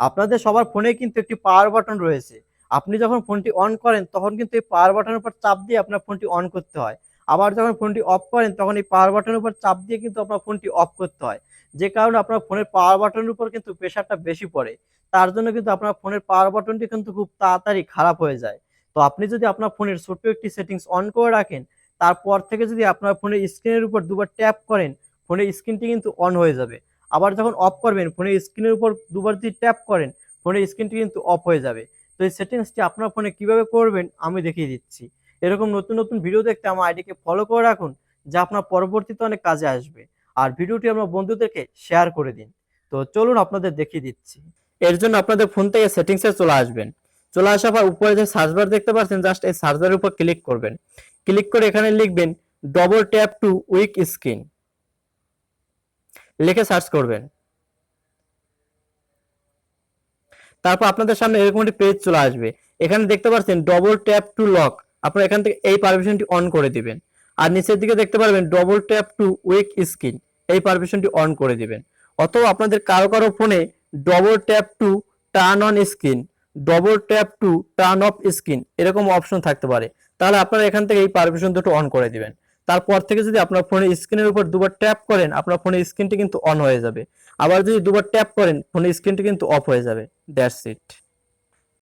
আপনাদের সবার ফোনে কিন্তু একটি পাওয়ার বাটন রয়েছে। আপনি যখন ফোনটি অন করেন, তখন কিন্তু এই পাওয়ার বাটনের উপর চাপ দিয়ে আপনার ফোনটি অন করতে হয়। আবার যখন ফোনটি অফ করেন, তখন এই পাওয়ার বাটনের উপর চাপ দিয়ে কিন্তু আপনার ফোনটি অফ করতে হয়। যে কারণে আপনার ফোনের পাওয়ার বাটনের উপর কিন্তু প্রেশারটা বেশি পড়ে। তার জন্য কিন্তু আপনার ফোনের পাওয়ার বাটনটি কিন্তু খুব তাড়াতাড়ি খারাপ হয়ে যায়। তো আপনি যদি আপনার ফোনের ছোট্ট একটি সেটিংস অন করে রাখেন, তারপর থেকে যদি আপনার ফোনের স্ক্রিনের উপর দুবার ট্যাপ করেন, ফোনের স্ক্রিনটি কিন্তু অন হয়ে যাবে। আবার যখন অফ করবেন, ফোনের স্ক্রিনের উপর দুবার যদি ট্যাপ করেন, ফোনের স্ক্রিনটি কিন্তু অফ হয়ে যাবে। তো এই সেটিংসটি আপনার ফোনে কীভাবে করবেন, আমি দেখিয়ে দিচ্ছি। এরকম নতুন নতুন ভিডিও দেখতে আমার আইডিকে ফলো করে রাখুন, যা আপনার পরবর্তীতে অনেক কাজে আসবে। আর ভিডিওটি আমার বন্ধুদেরকে শেয়ার করে দিন। তো চলুন আপনাদের দেখিয়ে দিচ্ছি। এর জন্য আপনাদের ফোন থেকে সেটিংসে চলে আসবেন। চলে আসার পর উপরে যে সার্চ বার দেখতে পাচ্ছেন জাস্ট এই সার্চ বারের উপর ক্লিক করবেন। ক্লিক করে এখানে লিখবেন double tap to wake screen লিখে সার্চ করবেন। তারপর আপনাদের সামনে এরকম একটি পেজ চলে আসবে। এখানে দেখতে পাচ্ছেন ডবল ট্যাপ টু লক আপনারা এখান থেকে এই পারমিশনটি অন করে দিবেন। আর নিচের দিকে দেখতে পারবেন double tap to wake screen এই পারমিশনটি অন করে দিবেন। অথবা আপনাদের কারও কারও ফোনে double tap to turn on screen double tap to turn off screen এরকম অপশন থাকতে পারে। তাহলে আপনারা এখান থেকে এই পারমিশন দুটো অন করে দিবেন। তারপর থেকে যদি আপনার ফোনের স্ক্রিনের উপর দুবার ট্যাপ করেন, আপনার ফোনের স্ক্রিনটি কিন্তু অন হয়ে যাবে। আবার যদি দুবার ট্যাপ করেন, ফোনের স্ক্রিনটি কিন্তু অফ হয়ে যাবে। That's it.